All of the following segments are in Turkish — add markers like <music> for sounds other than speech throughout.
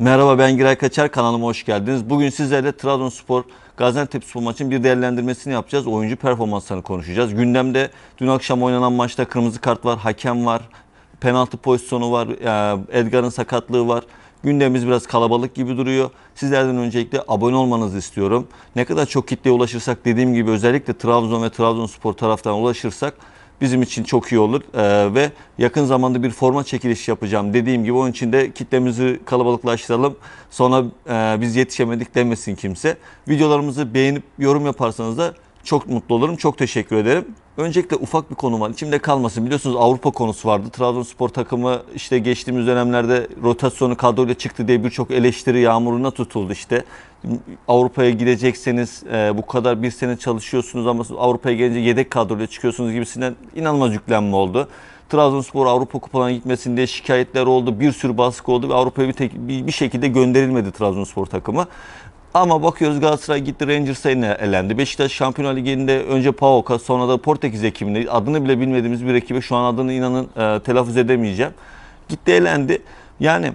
Merhaba ben Giray Kaçar kanalıma hoş geldiniz. Bugün sizlerle Trabzonspor Gaziantep Spor maçının bir değerlendirmesini yapacağız. Oyuncu performanslarını konuşacağız. Gündemde dün akşam oynanan maçta kırmızı kart var, hakem var, penaltı pozisyonu var, e, Edgar'ın sakatlığı var. Gündemimiz biraz kalabalık gibi duruyor. Sizlerden öncelikle abone olmanızı istiyorum. Ne kadar çok kitleye ulaşırsak dediğim gibi özellikle Trabzon ve Trabzonspor taraftan ulaşırsak bizim için çok iyi olur. Ee, ve yakın zamanda bir forma çekilişi yapacağım dediğim gibi onun için de kitlemizi kalabalıklaştıralım. Sonra e, biz yetişemedik demesin kimse. Videolarımızı beğenip yorum yaparsanız da çok mutlu olurum çok teşekkür ederim öncelikle ufak bir konu var içimde kalmasın biliyorsunuz Avrupa konusu vardı Trabzonspor takımı işte geçtiğimiz dönemlerde rotasyonu kadroyla çıktı diye birçok eleştiri yağmuruna tutuldu işte Avrupa'ya gidecekseniz e, bu kadar bir sene çalışıyorsunuz ama Avrupa'ya gelince yedek kadroyla çıkıyorsunuz gibisinden inanılmaz yüklenme oldu. Trabzonspor Avrupa kupalarına gitmesin diye şikayetler oldu. Bir sürü baskı oldu ve Avrupa'ya bir, tek- bir, bir şekilde gönderilmedi Trabzonspor takımı. Ama bakıyoruz Galatasaray gitti Rangers'a elendi. Beşiktaş Şampiyonlar Ligi'nde önce PAOK'a sonra da Portekiz ekibinde adını bile bilmediğimiz bir ekibe şu an adını inanın e, telaffuz edemeyeceğim. Gitti elendi. Yani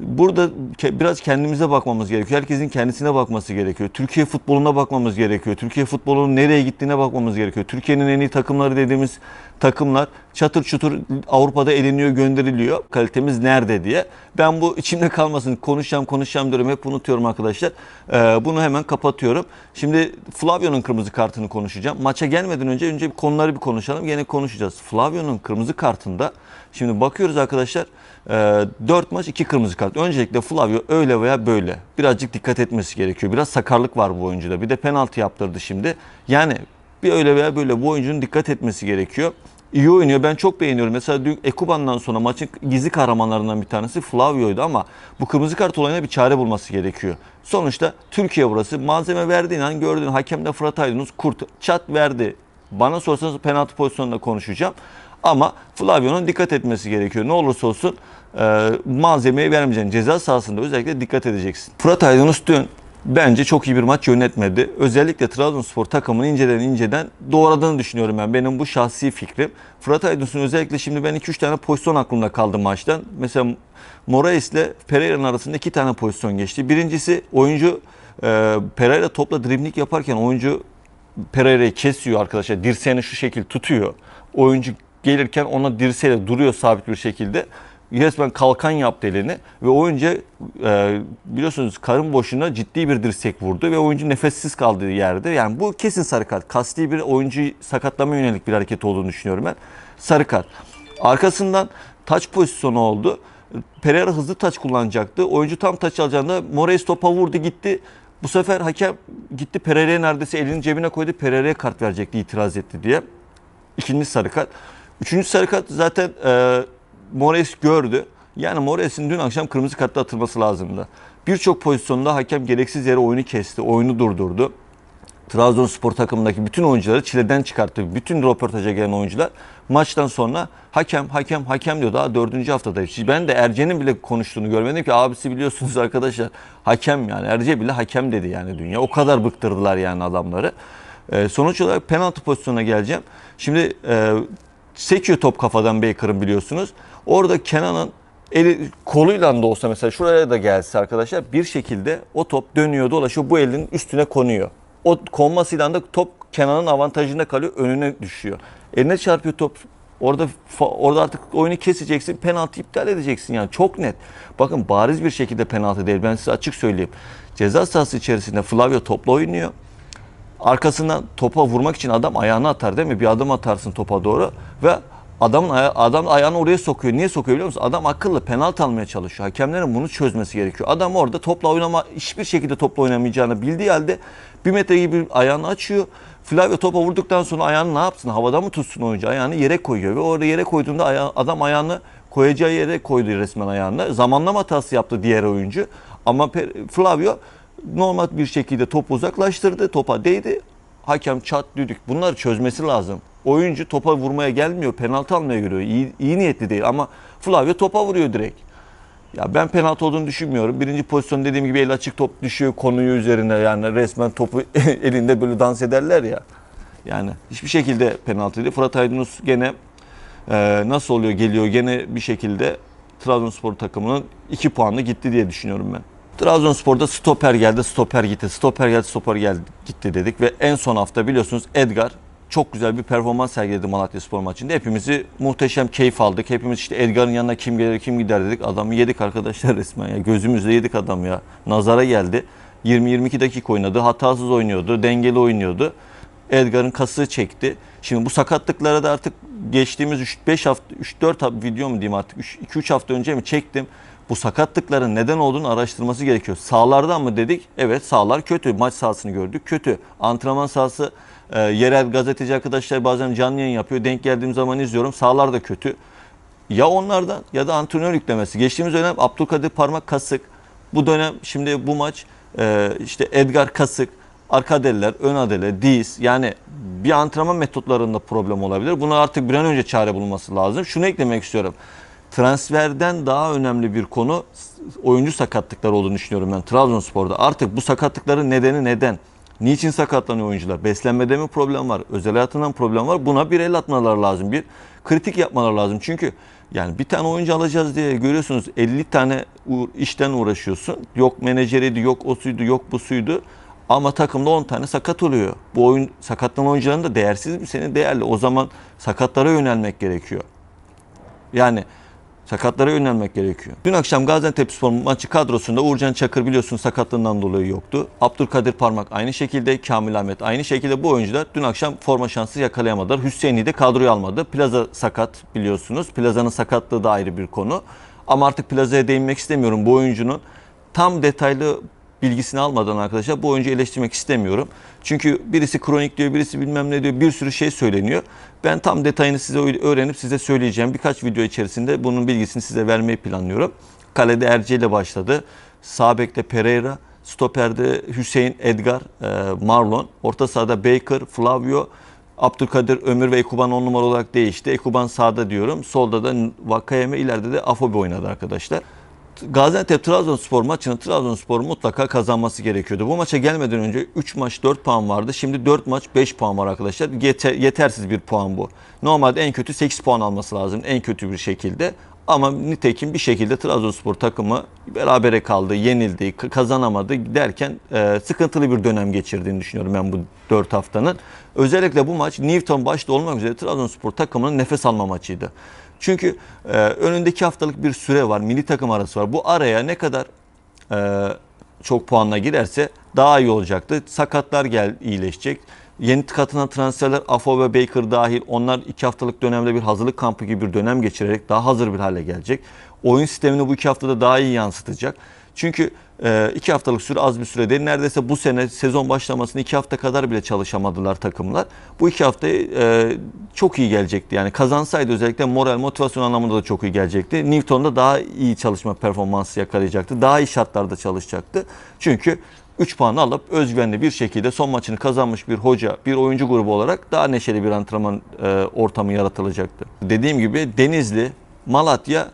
burada ke- biraz kendimize bakmamız gerekiyor. Herkesin kendisine bakması gerekiyor. Türkiye futboluna bakmamız gerekiyor. Türkiye futbolunun nereye gittiğine bakmamız gerekiyor. Türkiye'nin en iyi takımları dediğimiz takımlar çatır çutur Avrupa'da eleniyor, gönderiliyor. Kalitemiz nerede diye. Ben bu içimde kalmasın. Konuşacağım, konuşacağım diyorum. Hep unutuyorum arkadaşlar. Ee, bunu hemen kapatıyorum. Şimdi Flavio'nun kırmızı kartını konuşacağım. Maça gelmeden önce önce konuları bir konuşalım. Gene konuşacağız. Flavio'nun kırmızı kartında şimdi bakıyoruz arkadaşlar. 4 maç 2 kırmızı kart. Öncelikle Flavio öyle veya böyle. Birazcık dikkat etmesi gerekiyor. Biraz sakarlık var bu oyuncuda. Bir de penaltı yaptırdı şimdi. Yani bir öyle veya böyle bu oyuncunun dikkat etmesi gerekiyor. İyi oynuyor. Ben çok beğeniyorum. Mesela dün Ekuban'dan sonra maçın gizli kahramanlarından bir tanesi Flavio'ydu ama bu kırmızı kart olayına bir çare bulması gerekiyor. Sonuçta Türkiye burası. Malzeme verdiğin an gördüğün hakem de Fırat Aydınus kurt çat verdi. Bana sorsanız penaltı pozisyonunda konuşacağım. Ama Flavio'nun dikkat etmesi gerekiyor. Ne olursa olsun e, malzemeyi vermeyeceksin. Ceza sahasında özellikle dikkat edeceksin. Fırat Aydınus dün bence çok iyi bir maç yönetmedi. Özellikle Trabzonspor takımını inceden inceden doğradığını düşünüyorum ben. Benim bu şahsi fikrim. Fırat Aydınus'un özellikle şimdi ben 2-3 tane pozisyon aklımda kaldı maçtan. Mesela Moraes ile Pereira'nın arasında iki tane pozisyon geçti. Birincisi oyuncu e, Pereira topla dribling yaparken oyuncu Pereira'yı kesiyor arkadaşlar. Dirseğini şu şekil tutuyor. Oyuncu gelirken ona dirseğiyle duruyor sabit bir şekilde. Resmen kalkan yaptı elini ve oyuncu e, biliyorsunuz karın boşuna ciddi bir dirsek vurdu ve oyuncu nefessiz kaldığı yerde. Yani bu kesin sarı kart. Kasti bir oyuncuyu sakatlama yönelik bir hareket olduğunu düşünüyorum ben. Sarı kart. Arkasından taç pozisyonu oldu. Pereira hızlı taç kullanacaktı. Oyuncu tam taç alacağında Moraes topa vurdu gitti. Bu sefer hakem gitti Pereira'ya neredeyse elini cebine koydu. Pereira'ya kart verecekti itiraz etti diye. İkinci sarı kart. Üçüncü sarı kart zaten e, Moraes gördü. Yani Moraes'in dün akşam kırmızı kartla atılması lazımdı. Birçok pozisyonda hakem gereksiz yere oyunu kesti, oyunu durdurdu. Trabzonspor takımındaki bütün oyuncuları çileden çıkarttı. Bütün röportaja gelen oyuncular maçtan sonra hakem hakem hakem diyor. Daha dördüncü haftadayız. Ben de Erce'nin bile konuştuğunu görmedim ki abisi biliyorsunuz <laughs> arkadaşlar hakem yani Erce bile hakem dedi yani dünya. O kadar bıktırdılar yani adamları. Ee, sonuç olarak penaltı pozisyonuna geleceğim. Şimdi e, sekiyor top kafadan Baker'ın biliyorsunuz. Orada Kenan'ın eli koluyla da olsa mesela şuraya da gelse arkadaşlar bir şekilde o top dönüyor dolaşıyor bu elin üstüne konuyor. O konmasıyla da top Kenan'ın avantajında kalıyor önüne düşüyor. Eline çarpıyor top Orada orada artık oyunu keseceksin, penaltı iptal edeceksin yani çok net. Bakın bariz bir şekilde penaltı değil. Ben size açık söyleyeyim. Ceza sahası içerisinde Flavio topla oynuyor. Arkasından topa vurmak için adam ayağını atar değil mi? Bir adım atarsın topa doğru ve adamın aya- adam ayağını oraya sokuyor. Niye sokuyor biliyor musun? Adam akıllı penaltı almaya çalışıyor. Hakemlerin bunu çözmesi gerekiyor. Adam orada topla oynama hiçbir şekilde topla oynamayacağını bildiği halde bir metre gibi ayağını açıyor. Flavio topa vurduktan sonra ayağını ne yapsın? Havada mı tutsun oyuncu? Ayağını yere koyuyor ve orada yere koyduğunda aya- adam ayağını koyacağı yere koydu resmen ayağını. Zamanlama hatası yaptı diğer oyuncu. Ama Flavio normal bir şekilde topu uzaklaştırdı. Topa değdi. Hakem çat düdük. Bunları çözmesi lazım. Oyuncu topa vurmaya gelmiyor. Penaltı almaya giriyor. İyi, iyi niyetli değil ama Flavio topa vuruyor direkt. Ya ben penaltı olduğunu düşünmüyorum. Birinci pozisyon dediğim gibi el açık top düşüyor konuyu üzerine yani resmen topu <laughs> elinde böyle dans ederler ya. Yani hiçbir şekilde penaltı değil. Fırat Aydınus gene e, nasıl oluyor geliyor gene bir şekilde Trabzonspor takımının 2 puanla gitti diye düşünüyorum ben. Trabzonspor'da stoper geldi, stoper gitti, stoper geldi, stoper geldi gitti dedik ve en son hafta biliyorsunuz Edgar çok güzel bir performans sergiledi Malatya Spor maçında. Hepimizi muhteşem keyif aldık. Hepimiz işte Edgar'ın yanına kim gelir kim gider dedik. Adamı yedik arkadaşlar <laughs> resmen ya. Gözümüzle yedik adam ya. Nazara geldi. 20-22 dakika oynadı. Hatasız oynuyordu. Dengeli oynuyordu. Edgar'ın kasığı çekti. Şimdi bu sakatlıklara da artık geçtiğimiz 3-5 hafta 3-4 hafta video mu diyeyim artık 2-3 hafta önce mi çektim. Bu sakatlıkların neden olduğunu araştırması gerekiyor. Sağlardan mı dedik? Evet sağlar kötü. Maç sahasını gördük kötü. Antrenman sahası e, yerel gazeteci arkadaşlar bazen canlı yayın yapıyor. Denk geldiğim zaman izliyorum. Sağlar da kötü. Ya onlardan ya da antrenör yüklemesi. Geçtiğimiz dönem Abdülkadir Parmak Kasık. Bu dönem şimdi bu maç e, işte Edgar Kasık, arka adeliler, ön adele, diz yani bir antrenman metotlarında problem olabilir. Buna artık bir an önce çare bulunması lazım. Şunu eklemek istiyorum. Transferden daha önemli bir konu oyuncu sakatlıkları olduğunu düşünüyorum ben Trabzonspor'da. Artık bu sakatlıkların nedeni neden? Niçin sakatlanıyor oyuncular? Beslenmede mi problem var? Özel hayatından problem var? Buna bir el atmalar lazım. Bir kritik yapmalar lazım. Çünkü yani bir tane oyuncu alacağız diye görüyorsunuz 50 tane işten uğraşıyorsun. Yok menajeriydi, yok o suydu, yok bu suydu. Ama takımda 10 tane sakat oluyor. Bu oyun sakatlanan oyuncuların da değersiz mi? Senin değerli. O zaman sakatlara yönelmek gerekiyor. Yani sakatlara yönelmek gerekiyor. Dün akşam Gaziantepspor maçı kadrosunda Uğurcan Çakır biliyorsun sakatlığından dolayı yoktu. Abdülkadir Parmak aynı şekilde, Kamil Ahmet aynı şekilde bu oyuncular dün akşam forma şansı yakalayamadılar. Hüseyin'i de kadroya almadı. Plaza sakat biliyorsunuz. Plaza'nın sakatlığı da ayrı bir konu. Ama artık Plaza'ya değinmek istemiyorum. Bu oyuncunun tam detaylı bilgisini almadan arkadaşlar bu oyuncuyu eleştirmek istemiyorum. Çünkü birisi kronik diyor, birisi bilmem ne diyor, bir sürü şey söyleniyor. Ben tam detayını size öğrenip size söyleyeceğim. Birkaç video içerisinde bunun bilgisini size vermeyi planlıyorum. Kalede Erce ile başladı. Sağ bekte Pereira, stoperde Hüseyin, Edgar, e, Marlon. Orta sahada Baker, Flavio, Abdülkadir Ömür ve Ekuban 10 numara olarak değişti. Ekuban sağda diyorum. Solda da Vakayeme, ileride de Afobe oynadı arkadaşlar. Gaziantep Trabzonspor maçını Trabzonspor mutlaka kazanması gerekiyordu. Bu maça gelmeden önce 3 maç 4 puan vardı. Şimdi 4 maç 5 puan var arkadaşlar. Yeter, yetersiz bir puan bu. Normalde en kötü 8 puan alması lazım en kötü bir şekilde. Ama nitekim bir şekilde Trabzonspor takımı berabere kaldı, yenildi, kazanamadı derken e, sıkıntılı bir dönem geçirdiğini düşünüyorum ben bu 4 haftanın. Özellikle bu maç Newton başta olmak üzere Trabzonspor takımının nefes alma maçıydı. Çünkü e, önündeki haftalık bir süre var, milli takım arası var. Bu araya ne kadar e, çok puanla girerse daha iyi olacaktı. Sakatlar gel iyileşecek. Yeni katılan transferler Afo ve Baker dahil onlar iki haftalık dönemde bir hazırlık kampı gibi bir dönem geçirerek daha hazır bir hale gelecek. Oyun sistemini bu iki haftada daha iyi yansıtacak. Çünkü e, iki haftalık süre az bir süre değil. Neredeyse bu sene sezon başlamasını iki hafta kadar bile çalışamadılar takımlar. Bu iki hafta e, çok iyi gelecekti. Yani kazansaydı özellikle moral, motivasyon anlamında da çok iyi gelecekti. Newton'da daha iyi çalışma performansı yakalayacaktı. Daha iyi şartlarda çalışacaktı. Çünkü 3 puan alıp özgüvenli bir şekilde son maçını kazanmış bir hoca, bir oyuncu grubu olarak daha neşeli bir antrenman e, ortamı yaratılacaktı. Dediğim gibi Denizli, Malatya,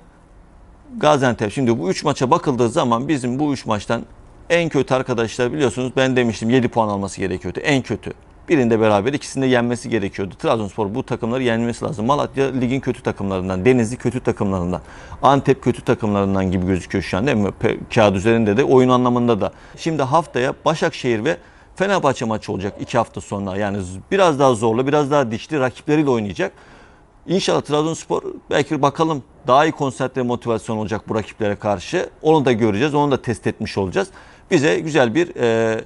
Gaziantep. Şimdi bu 3 maça bakıldığı zaman bizim bu 3 maçtan en kötü arkadaşlar biliyorsunuz ben demiştim 7 puan alması gerekiyordu. En kötü. Birinde beraber ikisinde yenmesi gerekiyordu. Trabzonspor bu takımları yenmesi lazım. Malatya ligin kötü takımlarından, Denizli kötü takımlarından, Antep kötü takımlarından gibi gözüküyor şu an değil mi? Pe- Kağıt üzerinde de oyun anlamında da. Şimdi haftaya Başakşehir ve Fenerbahçe maçı olacak iki hafta sonra. Yani biraz daha zorlu, biraz daha dişli rakipleriyle oynayacak. İnşallah Trabzonspor belki bakalım daha iyi konsantre motivasyon olacak bu rakiplere karşı. Onu da göreceğiz, onu da test etmiş olacağız. Bize güzel bir e,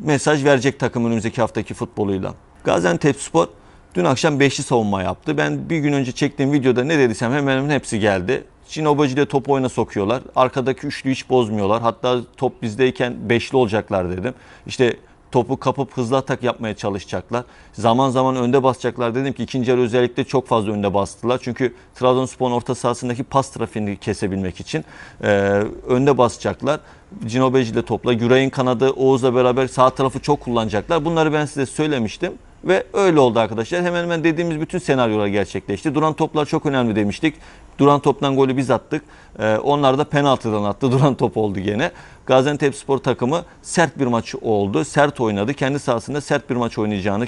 mesaj verecek takım önümüzdeki haftaki futboluyla. Gaziantepspor dün akşam beşli savunma yaptı. Ben bir gün önce çektiğim videoda ne dediysem hemen hemen hepsi geldi. Şinobacı ile topu oyuna sokuyorlar. Arkadaki üçlü hiç bozmuyorlar. Hatta top bizdeyken beşli olacaklar dedim. İşte topu kapıp hızlı atak yapmaya çalışacaklar. Zaman zaman önde basacaklar dedim ki ikinci yarı özellikle çok fazla önde bastılar. Çünkü Trabzonspor'un orta sahasındaki pas trafiğini kesebilmek için e, önde basacaklar. Cinobeci ile topla. Güray'ın kanadı Oğuz'la beraber sağ tarafı çok kullanacaklar. Bunları ben size söylemiştim. Ve öyle oldu arkadaşlar. Hemen hemen dediğimiz bütün senaryolar gerçekleşti. Duran toplar çok önemli demiştik. Duran toptan golü biz attık. Ee, onlar da penaltıdan attı. <laughs> Duran top oldu gene. Gaziantep Spor takımı sert bir maç oldu. Sert oynadı. Kendi sahasında sert bir maç oynayacağını,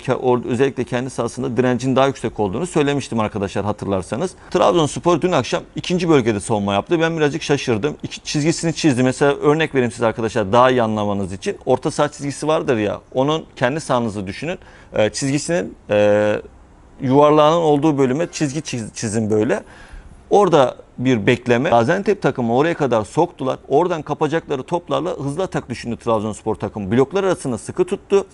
özellikle kendi sahasında direncin daha yüksek olduğunu söylemiştim arkadaşlar hatırlarsanız. Trabzonspor dün akşam ikinci bölgede savunma yaptı. Ben birazcık şaşırdım. İki çizgisini çizdi. Mesela örnek vereyim size arkadaşlar daha iyi anlamanız için. Orta saha çizgisi vardır ya. Onun kendi sahanızı düşünün. Ee, çizgisinin e, yuvarlağının olduğu bölüme çizgi çiz- çizin böyle. Orada bir bekleme. Gaziantep takımı oraya kadar soktular. Oradan kapacakları toplarla hızlı atak düşündü Trabzonspor takımı. Bloklar arasında sıkı tuttu.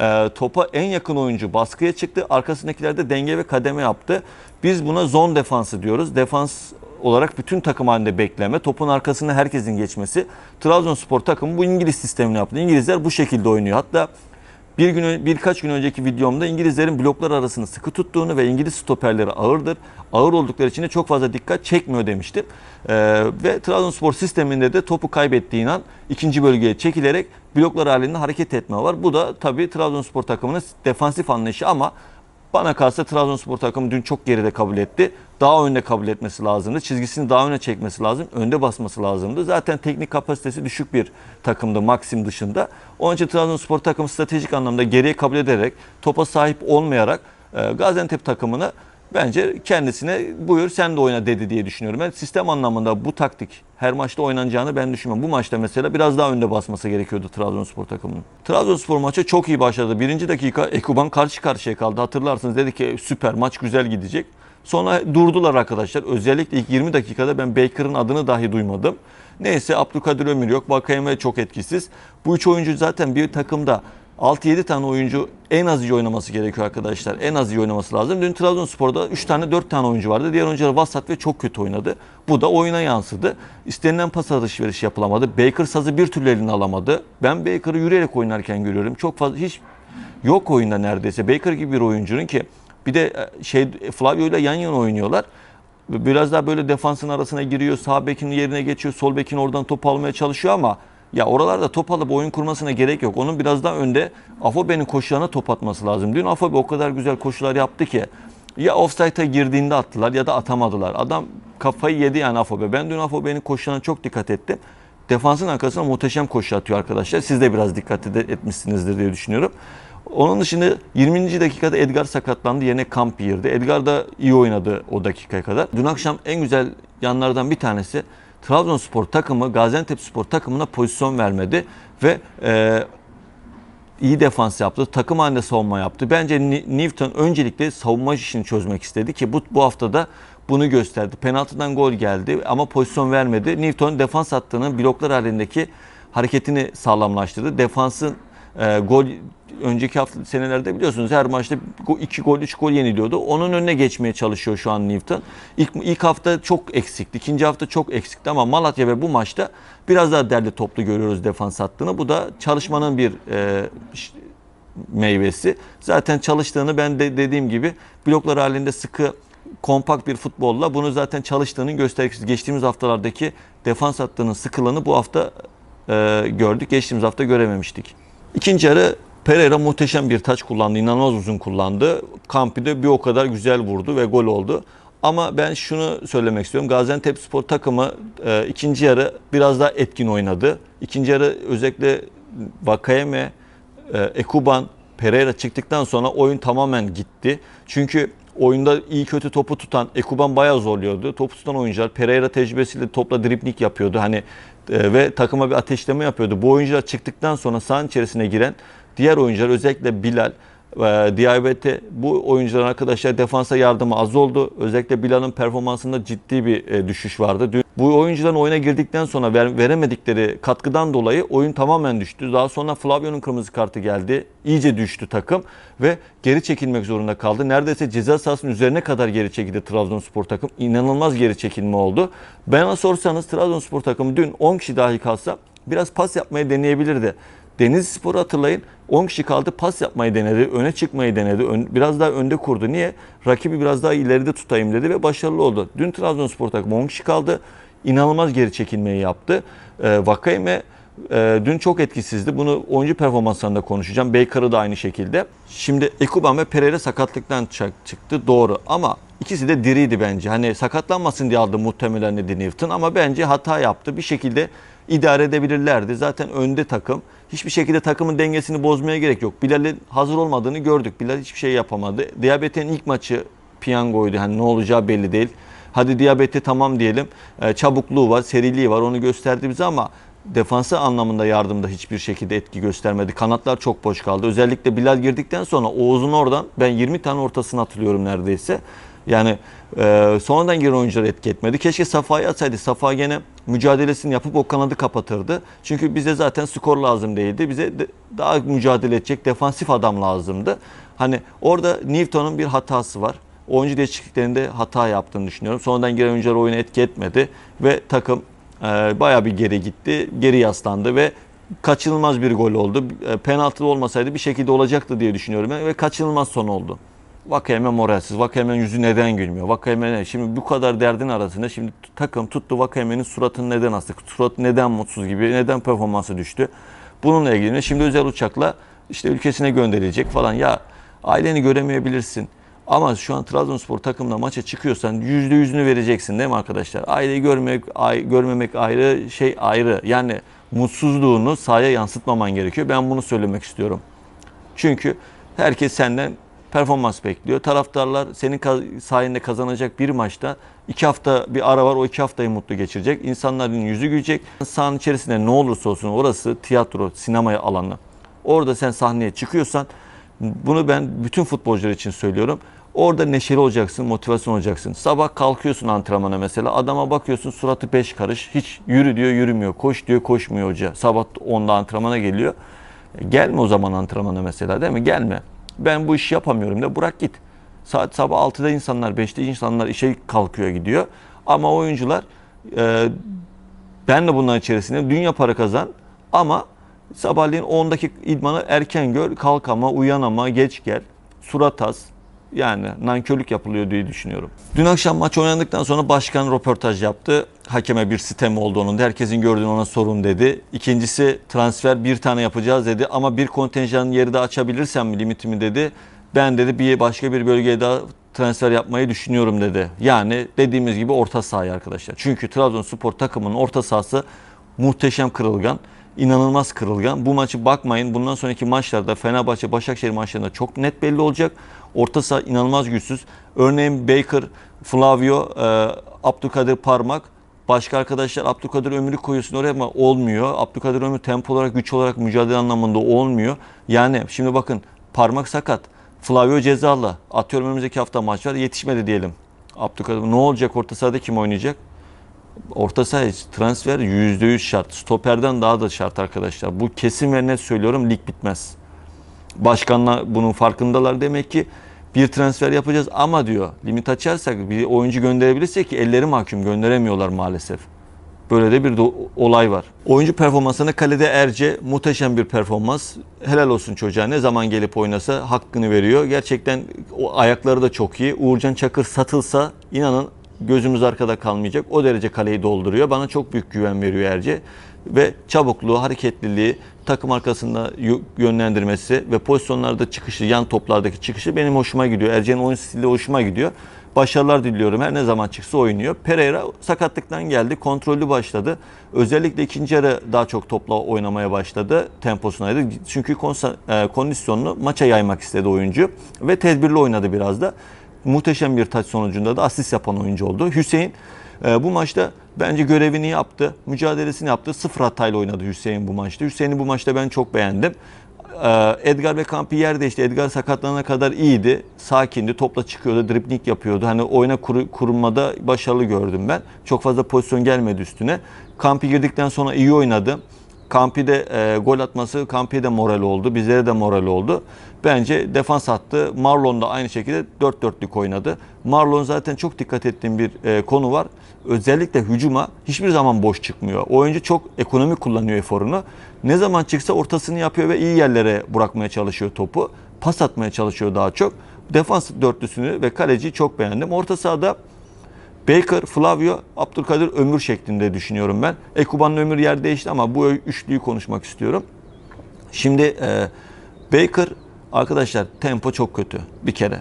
Ee, topa en yakın oyuncu baskıya çıktı. Arkasındakiler de denge ve kademe yaptı. Biz buna zon defansı diyoruz. Defans olarak bütün takım halinde bekleme. Topun arkasına herkesin geçmesi. Trabzonspor takımı bu İngiliz sistemini yaptı. İngilizler bu şekilde oynuyor. Hatta bir gün birkaç gün önceki videomda İngilizlerin bloklar arasını sıkı tuttuğunu ve İngiliz stoperleri ağırdır. Ağır oldukları için de çok fazla dikkat çekmiyor demiştim. Ee, ve Trabzonspor sisteminde de topu kaybettiğin an ikinci bölgeye çekilerek bloklar halinde hareket etme var. Bu da tabii Trabzonspor takımının defansif anlayışı ama bana kalsa Trabzonspor takımı dün çok geride kabul etti. Daha önde kabul etmesi lazımdı. Çizgisini daha öne çekmesi lazım. Önde basması lazımdı. Zaten teknik kapasitesi düşük bir takımdı Maxim dışında. Onun için Trabzonspor takımı stratejik anlamda geriye kabul ederek topa sahip olmayarak e, Gaziantep takımını bence kendisine buyur sen de oyna dedi diye düşünüyorum. Ben sistem anlamında bu taktik her maçta oynanacağını ben düşünmüyorum. Bu maçta mesela biraz daha önde basması gerekiyordu Trabzonspor takımının. Trabzonspor maça çok iyi başladı. Birinci dakika Ekuban karşı karşıya kaldı. Hatırlarsınız dedi ki süper maç güzel gidecek. Sonra durdular arkadaşlar. Özellikle ilk 20 dakikada ben Baker'ın adını dahi duymadım. Neyse Abdülkadir Ömür yok. Bakayeme çok etkisiz. Bu üç oyuncu zaten bir takımda 6-7 tane oyuncu en az iyi oynaması gerekiyor arkadaşlar. En az iyi oynaması lazım. Dün Trabzonspor'da 3 tane 4 tane oyuncu vardı. Diğer oyuncular vasat ve çok kötü oynadı. Bu da oyuna yansıdı. İstenilen pas alışverişi yapılamadı. Baker sazı bir türlü eline alamadı. Ben Baker'ı yürüyerek oynarken görüyorum. Çok fazla hiç yok oyunda neredeyse. Baker gibi bir oyuncunun ki bir de e, şey Flavio ile yan yana oynuyorlar. Biraz daha böyle defansın arasına giriyor. Sağ bekin yerine geçiyor. Sol bekin oradan top almaya çalışıyor ama ya oralarda top alıp oyun kurmasına gerek yok. Onun biraz daha önde Afobe'nin koşularına top atması lazım. Dün Afobe o kadar güzel koşular yaptı ki ya offside'a girdiğinde attılar ya da atamadılar. Adam kafayı yedi yani Afobe. Ben dün Afobe'nin koşularına çok dikkat ettim. Defansın arkasına muhteşem koşu atıyor arkadaşlar. Siz de biraz dikkat etmişsinizdir diye düşünüyorum. Onun dışında 20. dakikada Edgar sakatlandı. Yerine Kamp girdi. Edgar da iyi oynadı o dakikaya kadar. Dün akşam en güzel yanlardan bir tanesi Trabzonspor takımı Gaziantep Spor takımına pozisyon vermedi ve e, iyi defans yaptı. Takım halinde savunma yaptı. Bence Newton öncelikle savunma işini çözmek istedi ki bu, bu haftada bunu gösterdi. Penaltıdan gol geldi ama pozisyon vermedi. Newton defans hattının bloklar halindeki hareketini sağlamlaştırdı. Defansın e, gol önceki hafta senelerde biliyorsunuz her maçta 2 gol 3 gol yeniliyordu. Onun önüne geçmeye çalışıyor şu an Newton. İlk, ilk hafta çok eksikti. ikinci hafta çok eksikti ama Malatya ve bu maçta biraz daha derli toplu görüyoruz defans hattını. Bu da çalışmanın bir e, meyvesi. Zaten çalıştığını ben de dediğim gibi bloklar halinde sıkı kompakt bir futbolla bunu zaten çalıştığının göstergesi. Geçtiğimiz haftalardaki defans hattının sıkılığını bu hafta e, gördük. Geçtiğimiz hafta görememiştik. İkinci yarı Pereira muhteşem bir taç kullandı. inanılmaz uzun kullandı. Kampi de bir o kadar güzel vurdu ve gol oldu. Ama ben şunu söylemek istiyorum. Gaziantep Spor takımı e, ikinci yarı biraz daha etkin oynadı. İkinci yarı özellikle Vakayeme, e, Ekuban, Pereira çıktıktan sonra oyun tamamen gitti. Çünkü oyunda iyi kötü topu tutan Ekuban bayağı zorluyordu. Topu tutan oyuncular Pereira tecrübesiyle topla dripling yapıyordu. Hani e, ve takıma bir ateşleme yapıyordu. Bu oyuncular çıktıktan sonra sahanın içerisine giren diğer oyuncular özellikle Bilal ve Diabete bu oyuncuların arkadaşlar defansa yardımı az oldu. Özellikle Bilal'ın performansında ciddi bir e, düşüş vardı. Dün- Bu oyuncuların oyuna girdikten sonra ver- veremedikleri katkıdan dolayı oyun tamamen düştü. Daha sonra Flavio'nun kırmızı kartı geldi. İyice düştü takım ve geri çekilmek zorunda kaldı. Neredeyse ceza sahasının üzerine kadar geri çekildi Trabzonspor takım. İnanılmaz geri çekilme oldu. Bana sorsanız Trabzonspor takımı dün 10 kişi dahi kalsa biraz pas yapmayı deneyebilirdi. Denizli Spor'u hatırlayın. 10 kişi kaldı pas yapmayı denedi. Öne çıkmayı denedi. ön- biraz daha önde kurdu. Niye? Rakibi biraz daha ileride tutayım dedi ve başarılı oldu. Dün Trabzonspor takımı 10 kişi kaldı. İnanılmaz geri çekilmeyi yaptı. Ee, Vakayeme e, dün çok etkisizdi. Bunu oyuncu performanslarında konuşacağım. Baker'ı da aynı şekilde. Şimdi Ekuban ve Pereira sakatlıktan çıktı. Doğru. Ama ikisi de diriydi bence. Hani sakatlanmasın diye aldı muhtemelen Eddie Newton ama bence hata yaptı. Bir şekilde idare edebilirlerdi. Zaten önde takım. Hiçbir şekilde takımın dengesini bozmaya gerek yok. Bilal'in hazır olmadığını gördük. Bilal hiçbir şey yapamadı. Diyabetin ilk maçı piyangoydu. Hani ne olacağı belli değil. Hadi diyabeti tamam diyelim. E, çabukluğu var, seriliği var. Onu gösterdi bize ama defansı anlamında yardımda hiçbir şekilde etki göstermedi. Kanatlar çok boş kaldı. Özellikle Bilal girdikten sonra Oğuz'un oradan ben 20 tane ortasını hatırlıyorum neredeyse. Yani e, sonradan giren oyuncular etki etmedi. Keşke Safa'yı atsaydı. Safa gene mücadelesini yapıp o kanadı kapatırdı. Çünkü bize zaten skor lazım değildi. Bize de, daha mücadele edecek defansif adam lazımdı. Hani orada Newton'un bir hatası var. Oyuncu değişikliklerinde hata yaptığını düşünüyorum. Sonradan giren oyuncular oyunu etki etmedi ve takım e, bayağı bir geri gitti. Geri yaslandı ve kaçınılmaz bir gol oldu. E, penaltı olmasaydı bir şekilde olacaktı diye düşünüyorum ve kaçınılmaz son oldu. Vakayeme moralsiz. Vakayeme'nin yüzü neden gülmüyor? Vakayeme? Şimdi bu kadar derdin arasında şimdi takım tuttu Vakayeme'nin suratını neden astık? Surat neden mutsuz gibi? Neden performansı düştü? Bununla ilgili şimdi özel uçakla işte ülkesine gönderilecek falan. Ya aileni göremeyebilirsin. Ama şu an Trabzonspor takımla maça çıkıyorsan yüzde yüzünü vereceksin değil mi arkadaşlar? Aileyi görmek, ay, görmemek ayrı, şey ayrı. Yani mutsuzluğunu sahaya yansıtmaman gerekiyor. Ben bunu söylemek istiyorum. Çünkü herkes senden performans bekliyor. Taraftarlar senin sayende kazanacak bir maçta iki hafta bir ara var. O iki haftayı mutlu geçirecek. İnsanların yüzü gülecek. Sahanın içerisinde ne olursa olsun orası tiyatro, sinema alanı. Orada sen sahneye çıkıyorsan bunu ben bütün futbolcular için söylüyorum. Orada neşeli olacaksın, motivasyon olacaksın. Sabah kalkıyorsun antrenmana mesela. Adama bakıyorsun suratı beş karış. Hiç yürü diyor yürümüyor. Koş diyor koşmuyor hoca. Sabah 10'da antrenmana geliyor. Gelme o zaman antrenmana mesela değil mi? Gelme. Ben bu işi yapamıyorum da bırak git. Saat sabah 6'da insanlar 5'te insanlar işe kalkıyor gidiyor. Ama oyuncular e, ben de bunların içerisinde dünya para kazan ama sabahleyin 10'daki idmanı erken gör, kalk ama, uyan ama, geç gel, surat az. Yani nankörlük yapılıyor diye düşünüyorum. Dün akşam maç oynandıktan sonra başkan röportaj yaptı. Hakeme bir sistem olduğunu, herkesin gördüğünü ona sorun dedi. İkincisi transfer bir tane yapacağız dedi ama bir kontenjanın yeri de açabilirsem mi limitimi dedi. Ben dedi bir başka bir bölgeye daha transfer yapmayı düşünüyorum dedi. Yani dediğimiz gibi orta sahaya arkadaşlar. Çünkü Trabzonspor takımının orta sahası muhteşem kırılgan. inanılmaz kırılgan. Bu maçı bakmayın. Bundan sonraki maçlarda Fenerbahçe, Başakşehir maçlarında çok net belli olacak. Orta saha inanılmaz güçsüz. Örneğin Baker, Flavio, e, Abdülkadir Parmak. Başka arkadaşlar Abdülkadir Ömür'ü koyuyorsun oraya ama olmuyor. Abdülkadir Ömür tempo olarak, güç olarak mücadele anlamında olmuyor. Yani şimdi bakın parmak sakat. Flavio cezalı. Atıyorum önümüzdeki hafta maç var. Yetişmedi diyelim. Abdülkadir ne olacak orta sahada kim oynayacak? Orta saha transfer %100 şart. Stoperden daha da şart arkadaşlar. Bu kesin ve net söylüyorum lig bitmez. Başkanlar bunun farkındalar demek ki bir transfer yapacağız ama diyor limit açarsak bir oyuncu gönderebilirsek ki elleri mahkum gönderemiyorlar maalesef. Böyle de bir do- olay var. Oyuncu performansına kalede Erce muhteşem bir performans. Helal olsun çocuğa. Ne zaman gelip oynasa hakkını veriyor. Gerçekten o ayakları da çok iyi. Uğurcan Çakır satılsa inanın gözümüz arkada kalmayacak. O derece kaleyi dolduruyor. Bana çok büyük güven veriyor Erce. Ve çabukluğu, hareketliliği, takım arkasında yönlendirmesi ve pozisyonlarda çıkışı, yan toplardaki çıkışı benim hoşuma gidiyor. Erce'nin oyun stili hoşuma gidiyor. Başarılar diliyorum. Her ne zaman çıksa oynuyor. Pereira sakatlıktan geldi. Kontrollü başladı. Özellikle ikinci yarı daha çok topla oynamaya başladı. Temposundaydı. Çünkü e, kondisyonunu maça yaymak istedi oyuncu. Ve tedbirli oynadı biraz da. Muhteşem bir taç sonucunda da asist yapan oyuncu oldu. Hüseyin e, bu maçta bence görevini yaptı. Mücadelesini yaptı. Sıfır hatayla oynadı Hüseyin bu maçta. Hüseyin'i bu maçta ben çok beğendim. Ee, Edgar ve Kampi yer değişti. Edgar sakatlanana kadar iyiydi. Sakindi. Topla çıkıyordu. Dripling yapıyordu. Hani oyuna kuru, kurulmada başarılı gördüm ben. Çok fazla pozisyon gelmedi üstüne. Kampi girdikten sonra iyi oynadı. Kampi de e, gol atması Kampi'ye de moral oldu. Bizlere de moral oldu. Bence defans attı. Marlon da aynı şekilde dört dörtlük oynadı. Marlon zaten çok dikkat ettiğim bir e, konu var. Özellikle hücuma hiçbir zaman boş çıkmıyor. Oyuncu çok ekonomik kullanıyor eforunu. Ne zaman çıksa ortasını yapıyor ve iyi yerlere bırakmaya çalışıyor topu. Pas atmaya çalışıyor daha çok. Defans dörtlüsünü ve kaleciyi çok beğendim. Orta sahada Baker, Flavio, Abdülkadir Ömür şeklinde düşünüyorum ben. Ekuban'ın ömür yer değişti ama bu üçlüyü konuşmak istiyorum. Şimdi e, Baker arkadaşlar tempo çok kötü bir kere.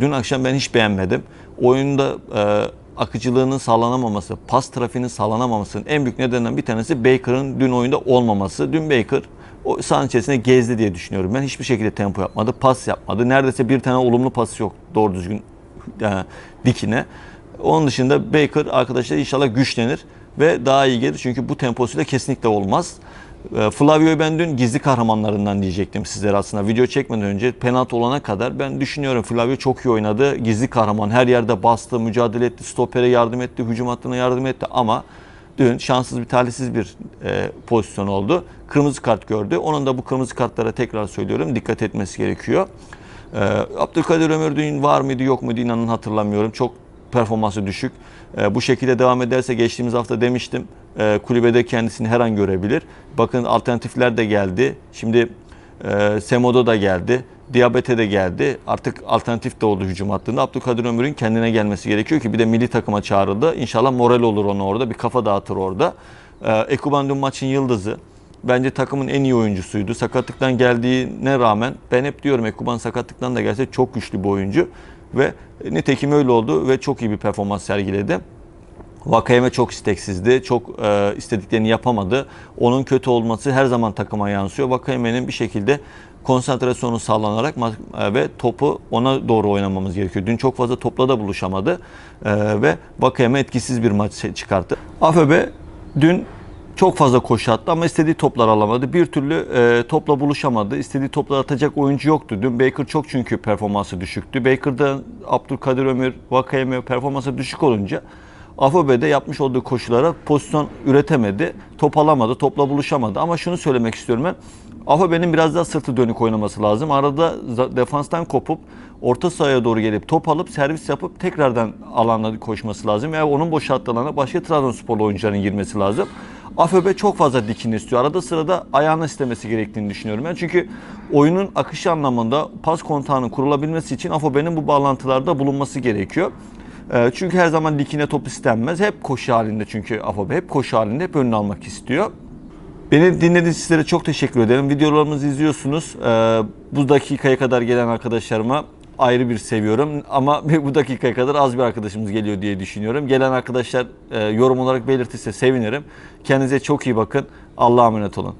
Dün akşam ben hiç beğenmedim. Oyunda e, akıcılığının sağlanamaması, pas trafiğinin sağlanamamasının en büyük nedenlerinden bir tanesi Baker'ın dün oyunda olmaması. Dün Baker o sahanın içerisinde gezdi diye düşünüyorum. Ben hiçbir şekilde tempo yapmadı, pas yapmadı. Neredeyse bir tane olumlu pası yok doğru düzgün yani dikine. Onun dışında Baker arkadaşlar inşallah güçlenir ve daha iyi gelir. Çünkü bu temposuyla kesinlikle olmaz. E, Flavio'yu ben dün gizli kahramanlarından diyecektim sizlere aslında. Video çekmeden önce penaltı olana kadar ben düşünüyorum Flavio çok iyi oynadı. Gizli kahraman her yerde bastı, mücadele etti, stopere yardım etti, hücum hattına yardım etti ama dün şanssız bir talihsiz bir e, pozisyon oldu. Kırmızı kart gördü. Onun da bu kırmızı kartlara tekrar söylüyorum dikkat etmesi gerekiyor. E, Abdülkadir Ömür dün var mıydı yok muydu inanın hatırlamıyorum. Çok performansı düşük. E, bu şekilde devam ederse geçtiğimiz hafta demiştim e, kulübede kendisini her an görebilir. Bakın alternatifler de geldi. Şimdi e, Semodo da geldi. Diyabete de geldi. Artık alternatif de oldu hücum hattında. Abdülkadir Ömür'ün kendine gelmesi gerekiyor ki bir de milli takıma çağrıldı. İnşallah moral olur ona orada. Bir kafa dağıtır orada. E, Ekuban dün maçın yıldızı. Bence takımın en iyi oyuncusuydu. Sakatlıktan geldiğine rağmen ben hep diyorum Ekuban sakatlıktan da gelse çok güçlü bir oyuncu. Ve nitekim öyle oldu ve çok iyi bir performans sergiledi. Vakayeme çok isteksizdi. Çok e, istediklerini yapamadı. Onun kötü olması her zaman takıma yansıyor. Vakayeme'nin bir şekilde konsantrasyonu sağlanarak e, ve topu ona doğru oynamamız gerekiyor. Dün çok fazla topla da buluşamadı. E, ve Vakayeme etkisiz bir maç çıkarttı. AFB dün çok fazla koşu attı ama istediği toplar alamadı. Bir türlü e, topla buluşamadı. İstediği toplar atacak oyuncu yoktu. Dün Baker çok çünkü performansı düşüktü. Baker'da Abdülkadir Ömür, Vakayeme performansı düşük olunca Afobe'de yapmış olduğu koşulara pozisyon üretemedi. Top alamadı, topla buluşamadı. Ama şunu söylemek istiyorum ben. Afobe'nin biraz daha sırtı dönük oynaması lazım. Arada defanstan kopup orta sahaya doğru gelip top alıp servis yapıp tekrardan alana koşması lazım. Veya onun boşalttığı alana başka Trabzonsporlu oyuncuların girmesi lazım. AFB çok fazla dikin istiyor. Arada sırada ayağını istemesi gerektiğini düşünüyorum ben. Çünkü oyunun akışı anlamında pas kontağının kurulabilmesi için AFB'nin bu bağlantılarda bulunması gerekiyor. Ee, Çünkü her zaman dikine top istenmez. Hep koşu halinde çünkü AFB hep koşu halinde hep önüne almak istiyor. Beni dinlediğiniz sizlere çok teşekkür ederim. Videolarımızı izliyorsunuz. Ee, Bu dakikaya kadar gelen arkadaşlarıma ayrı bir seviyorum. Ama <laughs> bu dakikaya kadar az bir arkadaşımız geliyor diye düşünüyorum. Gelen arkadaşlar e, yorum olarak belirtirse sevinirim. Kendinize çok iyi bakın. Allah'a emanet olun.